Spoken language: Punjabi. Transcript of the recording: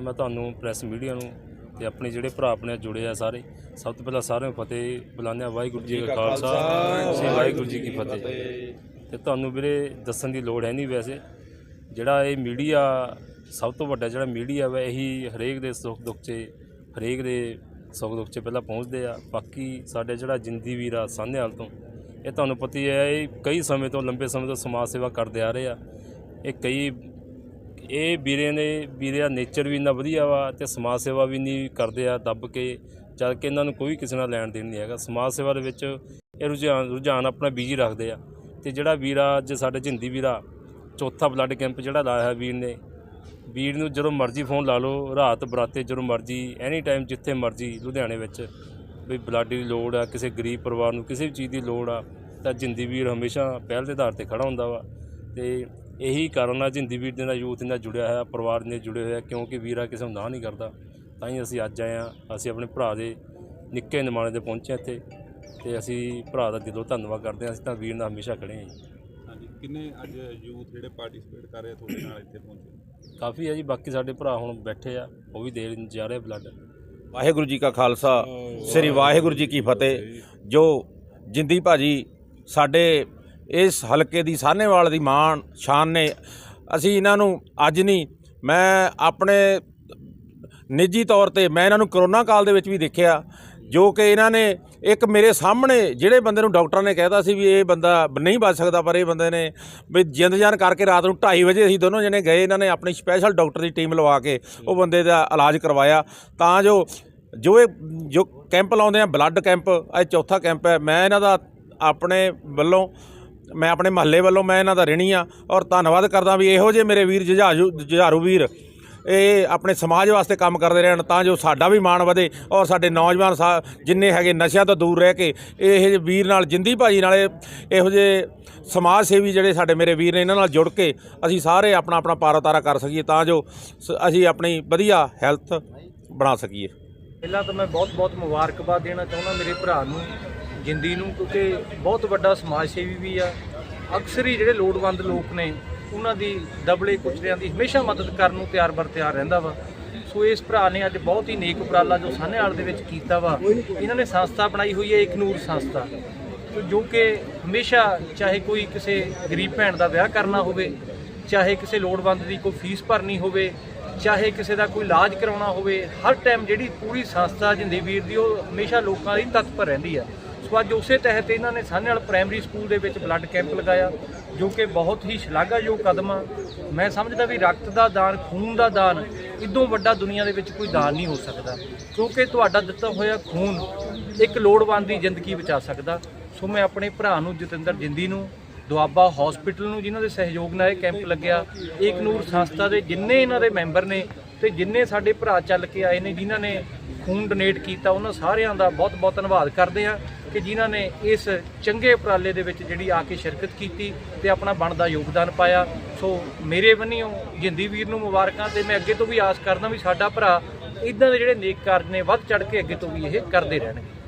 ਮੈਂ ਤੁਹਾਨੂੰ ਪ੍ਰੈਸ ਮੀਡੀਆ ਨੂੰ ਤੇ ਆਪਣੇ ਜਿਹੜੇ ਭਰਾ ਆਪਣੇ ਨਾਲ ਜੁੜੇ ਆ ਸਾਰੇ, ਸਭ ਤੋਂ ਪਹਿਲਾਂ ਸਾਰਿਆਂ ਨੂੰ ਫਤਿਹ ਬੁਲਾਉਂਦੇ ਵਾਹਿਗੁਰੂ ਜੀ ਕਾ ਖਾਲਸਾ, ਸ੍ਰੀ ਵਾਹਿਗੁਰੂ ਜੀ ਕੀ ਫਤਿਹ। ਤੇ ਤੁਹਾਨੂੰ ਵੀਰੇ ਦੱਸਣ ਦੀ ਲੋੜ ਹੈ ਨਹੀਂ ਵੈਸੇ। ਜਿਹੜਾ ਇਹ ਮੀਡੀਆ ਸਭ ਤੋਂ ਵੱਡਾ ਜਿਹੜਾ ਮੀਡੀਆ ਵਾ, ਇਹੀ ਹਰੇਕ ਦੇ ਸੁੱਖ ਦੁੱਖ 'ਚ, ਹਰੇਕ ਦੇ ਸੁੱਖ ਦੁੱਖ 'ਚ ਪਹਿਲਾਂ ਪਹੁੰਚਦੇ ਆ। ਬਾਕੀ ਸਾਡੇ ਜਿਹੜਾ ਜਿੰਦੀ ਵੀਰ ਆ, ਸਾਹਨੇਵਾਲ ਤੋਂ, ਇਹ ਤੁਹਾਨੂੰ ਪਤਾ ਹੀ ਹੈ, ਇਹ ਕਈ ਸਮੇਂ ਤੋਂ, ਲੰਬੇ ਸਮੇਂ ਤੋਂ ਸਮਾਜ ਸੇਵਾ ਕਰਦੇ ਆ ਰਹੇ ਆ। ਇਹ ਕਈ, ਇਹ ਵੀਰੇ ਨੇ ਵੀਰੇ ਦਾ ਨੇਚਰ ਵੀ ਇੰਨਾ ਵਧੀਆ ਵਾ ਤੇ ਸਮਾਜ ਸੇਵਾ ਵੀ ਨਹੀਂ ਕਰਦੇ ਆ, ਦੱਬ ਕੇ, ਜਦ ਕਿ ਇਹਨਾਂ ਨੂੰ ਕੋਈ ਕਿਸੇ ਨਾਲ ਲੈਣ ਦੇਣ ਨਹੀਂ ਹੈਗਾ। ਸਮਾਜ ਸੇਵਾ ਦੇ ਵਿੱਚ ਇਹ ਰੁਝਾਨ ਰੁਝਾਨ ਆਪਣਾ ਬਿਜ਼ੀ ਰੱਖਦੇ ਆ। ਤੇ ਜਿਹੜਾ ਵੀਰਾ, ਅੱਜ ਸਾਡੇ ਜਿੰਦੀ ਵੀਰਾ, ਚੌਥਾ ਬਲੱਡ ਕੈਂਪ ਜਿਹੜਾ ਲਾਇਆ ਹੈ ਵੀਰ ਨੇ ਵੀਰ ਨੂੰ ਜਦੋਂ ਮਰਜ਼ੀ ਫੋਨ ਲਾ ਲਓ, ਰਾਤ ਬਰਾਤੇ ਜਦੋਂ ਮਰਜ਼ੀ ਐਨੀ ਟਾਈਮ ਜਿੱਥੇ ਮਰਜ਼ੀ, ਲੁਧਿਆਣੇ ਵਿੱਚ। ਵੀ ਬਲੱਡ ਦੀ ਲੋੜ ਆ, ਕਿਸੇ ਗਰੀਬ ਪਰਿਵਾਰ ਨੂੰ ਕਿਸੇ ਵੀ ਚੀਜ਼ ਦੀ ਲੋੜ ਆ, ਤਾਂ ਜਿੰਦੀ ਵੀਰ ਹਮੇਸ਼ਾ ਪਹਿਲ ਦੇ ਆਧਾਰ ਤੇ ਖੜਾ ਹੁੰਦਾ ਵਾ। ਤੇ ਇਹੀ ਕਾਰਨ ਆ, ਜਿੰਦੀ ਵੀਰ ਦੇ ਨਾਲ ਯੂਥ ਨਾਲ ਜੁੜਿਆ ਹੋਇਆ, ਪਰਿਵਾਰ ਨਾਲ ਜੁੜੇ ਹੋਇਆ, ਕਿਉਂਕਿ ਵੀਰਾ ਕਿਸੇ ਨੂੰ ਨਾ ਨਹੀਂ ਕਰਦਾ। ਤਾਂ ਹੀ ਅਸੀਂ ਅੱਜ ਆਏ ਆ, ਅਸੀਂ ਆਪਣੇ ਭਰਾ ਦੇ ਨਿੱਕੇ ਨਿਮਾਣੇ ਤੇ ਪਹੁੰਚੇ ਹਾਂ ਇੱਥੇ। ਤੇ ਅਸੀਂ ਭਰਾ ਦਾ ਦਿਲੋਂ ਧੰਨਵਾਦ ਕਰਦੇ ਹਾਂ ਅਸੀਂ ਤਾਂ ਵੀਰ ਨਾਲ ਹਮੇਸ਼ਾ ਖੜੇ ਹਾਂ ਜੀ। ਕਿੰਨੇ ਅੱਜ ਯੂਥ ਜਿਹੜੇ ਪਾਰਟਿਸਿਪੇਟ ਕਰ ਰਹੇ ਆ ਤੁਹਾਡੇ ਨਾਲ ਇੱਥੇ ਪਹੁੰਚੇ ਕਾਫੀ ਹੈ ਜੀ ਬਾਕੀ ਸਾਡੇ ਭਰਾ ਹੁਣ ਬੈਠੇ ਆ ਉਹ ਵੀ ਦੇ ਜਾ ਰਹੇ ਬਲੱਡ ਵਾਹਿਗੁਰੂ ਜੀ ਕਾ ਖਾਲਸਾ ਸ੍ਰੀ ਵਾਹਿਗੁਰੂ ਜੀ ਕੀ ਫਤਿਹ। ਜੋ ਜਿੰਦੀ ਭਾਜੀ ਸਾਡੇ ਇਸ ਹਲਕੇ ਦੀ ਸਾਹਨੇਵਾਲ ਦੀ ਮਾਣ ਸ਼ਾਨ ਨੇ ਅਸੀਂ ਇਹਨਾਂ ਨੂੰ ਅੱਜ ਨਹੀਂ ਮੈਂ ਆਪਣੇ ਨਿੱਜੀ ਤੌਰ ਤੇ ਮੈਂ ਇਹਨਾਂ ਨੂੰ ਕਰੋਨਾ ਕਾਲ ਦੇ ਵਿੱਚ ਵੀ ਦੇਖਿਆ ਜੋ ਕਿ ਇਹਨਾਂ ਨੇ ਇੱਕ ਮੇਰੇ ਸਾਹਮਣੇ ਜਿਹੜੇ ਬੰਦੇ ਨੂੰ ਡਾਕਟਰਾਂ ਨੇ ਕਹਿਤਾ ਸੀ ਵੀ ਇਹ ਬੰਦਾ ਨਹੀਂ ਬਚ ਸਕਦਾ, ਪਰ ਇਹ ਬੰਦੇ ਨੇ ਵੀ ਜਿੰਦ ਜਾਨ ਕਰਕੇ ਰਾਤ ਨੂੰ 2:30 ਵਜੇ ਅਸੀਂ ਦੋਨੋਂ ਜਣੇ ਗਏ, ਇਹਨਾਂ ਨੇ ਆਪਣੀ ਸਪੈਸ਼ਲ ਡਾਕਟਰ ਦੀ ਟੀਮ ਲਵਾ ਕੇ ਉਹ ਬੰਦੇ ਦਾ ਇਲਾਜ ਕਰਵਾਇਆ। ਤਾਂ ਜੋ ਜੋ ਇਹ, ਜੋ ਕੈਂਪ ਲਾਉਂਦੇ ਆ ਬਲੱਡ ਕੈਂਪ ਇਹ ਚੌਥਾ ਕੈਂਪ ਹੈ, ਮੈਂ ਇਹਨਾਂ ਦਾ ਆਪਣੇ ਵੱਲੋਂ, ਮੈਂ ਆਪਣੇ ਮਹੱਲੇ ਵੱਲੋਂ ਮੈਂ ਇਹਨਾਂ ਦਾ ਰਹਿਣੀ ਆ ਔਰ ਧੰਨਵਾਦ ਕਰਦਾ ਵੀ ਇਹੋ ਜਿਹੇ ਮੇਰੇ ਵੀਰ ਜੁਝਾਰੂ ਜੁਝਾਰੂ ਵੀਰ ਇਹ ਆਪਣੇ ਸਮਾਜ ਵਾਸਤੇ ਕੰਮ ਕਰਦੇ ਰਹਿਣ ਤਾਂ ਜੋ ਸਾਡਾ ਵੀ ਮਾਣ ਵਧੇ ਔਰ ਸਾਡੇ ਨੌਜਵਾਨ ਸਾ- ਜਿੰਨੇ ਹੈਗੇ ਨਸ਼ਿਆਂ ਤੋਂ ਦੂਰ ਰਹਿ ਕੇ ਇਹ ਜਿਹੇ ਵੀਰ ਨਾਲ, ਜਿੰਦੀ ਭਾਜੀ ਨਾਲ ਇਹ- ਇਹੋ ਜਿਹੇ ਸਮਾਜ ਸੇਵੀ ਜਿਹੜੇ ਸਾਡੇ ਮੇਰੇ ਵੀਰ ਨੇ, ਇਹਨਾਂ ਨਾਲ ਜੁੜ ਕੇ ਅਸੀਂ ਸਾਰੇ ਆਪਣਾ ਆਪਣਾ ਪਾਰਾ ਤਾਰਾ ਕਰ ਸਕੀਏ ਤਾਂ ਜੋ ਸ- ਅਸੀਂ ਆਪਣੀ ਵਧੀਆ ਹੈਲਥ ਬਣਾ ਸਕੀਏ। ਪਹਿਲਾਂ ਤਾਂ ਮੈਂ ਬਹੁਤ-ਬਹੁਤ ਮੁਬਾਰਕਬਾਦ ਦੇਣਾ ਚਾਹੁੰਦਾ ਮੇਰੇ ਭਰਾ ਨੂੰ, ਜਿੰਦੀ ਨੂੰ, ਕਿਉਂਕਿ ਬਹੁਤ ਵੱਡਾ ਸਮਾਜ ਸੇਵੀ ਵੀ ਆ। ਅਕਸਰ ਹੀ ਜਿਹੜੇ ਲੋੜਵੰਦ ਲੋਕ ਨੇ ਉਹਨਾਂ ਦੀ ਦਬਲੇ ਕੁਚਲਿਆਂ ਦੀ ਹਮੇਸ਼ਾ ਮਦਦ ਕਰਨ ਨੂੰ ਤਿਆਰ ਬਰ ਤਿਆਰ ਰਹਿੰਦਾ ਵਾ। ਸੋ ਇਸ ਭਰਾ ਨੇ ਅੱਜ ਬਹੁਤ ਹੀ ਨੇਕ ਉਪਰਾਲਾ ਜੋ ਸਾਨੇਵਾਲ ਦੇ ਵਿੱਚ ਕੀਤਾ ਵਾ। ਇਹਨਾਂ ਨੇ ਸੰਸਥਾ ਬਣਾਈ ਹੋਈ ਹੈ ਇਕਨੂਰ ਸੰਸਥਾ। ਜੋ ਕਿ ਹਮੇਸ਼ਾ ਚਾਹੇ ਕੋਈ ਕਿਸੇ ਗਰੀਬ ਭੈਣ ਦਾ ਵਿਆਹ ਕਰਨਾ ਹੋਵੇ, ਚਾਹੇ ਕਿਸੇ ਲੋੜਵੰਦ ਦੀ ਕੋਈ ਫੀਸ ਭਰਨੀ ਹੋਵੇ, ਚਾਹੇ ਕਿਸੇ ਦਾ ਕੋਈ ਇਲਾਜ ਕਰਾਉਣਾ ਹੋਵੇ, ਹਰ ਟਾਈਮ ਜਿਹੜੀ ਪੂਰੀ ਸੰਸਥਾ ਜਿੰਦੀ ਵੀਰ ਦੀ, ਉਹ ਹਮੇਸ਼ਾ ਲੋਕਾਂ ਲਈ ਤਤਪਰ ਰਹਿੰਦੀ ਆ। ਸੋ ਅੱਜ ਉਸੇ ਤਹਿਤ ਇਹਨਾਂ ਨੇ ਸਾਹਨੇਵਾਲ ਪ੍ਰਾਇਮਰੀ ਸਕੂਲ ਦੇ ਵਿੱਚ ਬਲੱਡ ਕੈਂਪ ਲਗਾਇਆ, ਜੋ ਕਿ ਬਹੁਤ ਹੀ ਸ਼ਲਾਘਾਯੋਗ ਕਦਮ ਆ। ਮੈਂ ਸਮਝਦਾ ਵੀ ਰਕਤ ਦਾ ਦਾਨ, ਖੂਨ ਦਾ ਦਾਨ, ਇਦੋਂ ਵੱਡਾ ਦੁਨੀਆ ਦੇ ਵਿੱਚ ਕੋਈ ਦਾਨ ਨਹੀਂ ਹੋ ਸਕਦਾ। ਕਿਉਂਕਿ ਤੁਹਾਡਾ ਦਿੱਤਾ ਹੋਇਆ ਖੂਨ ਇੱਕ ਲੋੜਵੰਦ ਦੀ ਜ਼ਿੰਦਗੀ ਬਚਾ ਸਕਦਾ। ਸੋ ਮੈਂ ਆਪਣੇ ਭਰਾ ਨੂੰ, ਜਤਿੰਦਰ ਜਿੰਦੀ ਨੂੰ, ਦੁਆਬਾ ਹਸਪੀਟਲ ਨੂੰ, ਜਿਨ੍ਹਾਂ ਦੇ ਸਹਿਯੋਗ ਨਾਲ ਇਹ ਕੈਂਪ ਲੱਗਿਆ ਏਕ ਨੂਰ ਸੰਸਥਾ ਦੇ ਜਿੰਨੇ ਇਹਨਾਂ ਦੇ ਮੈਂਬਰ ਨੇ ਤੇ ਜਿੰਨੇ ਸਾਡੇ ਭਰਾ ਚੱਲ ਕੇ ਆਏ ਨੇ, ਜਿਨ੍ਹਾਂ ਨੇ ਖੂਨ ਡੋਨੇਟ ਕੀਤਾ, ਉਹਨਾਂ ਸਾਰਿਆਂ ਦਾ ਬਹੁਤ-ਬਹੁਤ ਧੰਨਵਾਦ ਕਰਦੇ ਹਾਂ। ਕਿ ਜਿਨ੍ਹਾਂ ਨੇ ਇਸ ਚੰਗੇ ਉਪਰਾਲੇ ਦੇ ਵਿੱਚ ਜਿਹੜੀ ਆ ਕੇ ਸ਼ਿਰਕਤ ਕੀਤੀ ਤੇ ਆਪਣਾ ਬਣਦਾ ਯੋਗਦਾਨ ਪਾਇਆ। ਸੋ ਮੇਰੇ ਵੱਲੋਂ ਜਿੰਦੀ ਵੀਰ ਨੂੰ ਮੁਬਾਰਕਾਂ ਤੇ ਮੈਂ ਅੱਗੇ ਤੋਂ ਵੀ ਆਸ ਕਰਦਾ ਵੀ ਸਾਡਾ ਭਰਾ ਇਦਾਂ ਦੇ ਜਿਹੜੇ ਨੇਕ ਕਾਰਜ ਨੇ ਵੱਧ ਚੜ ਕੇ ਅੱਗੇ ਤੋਂ ਵੀ ਇਹ ਕਰਦੇ ਰਹਿਣਗੇ।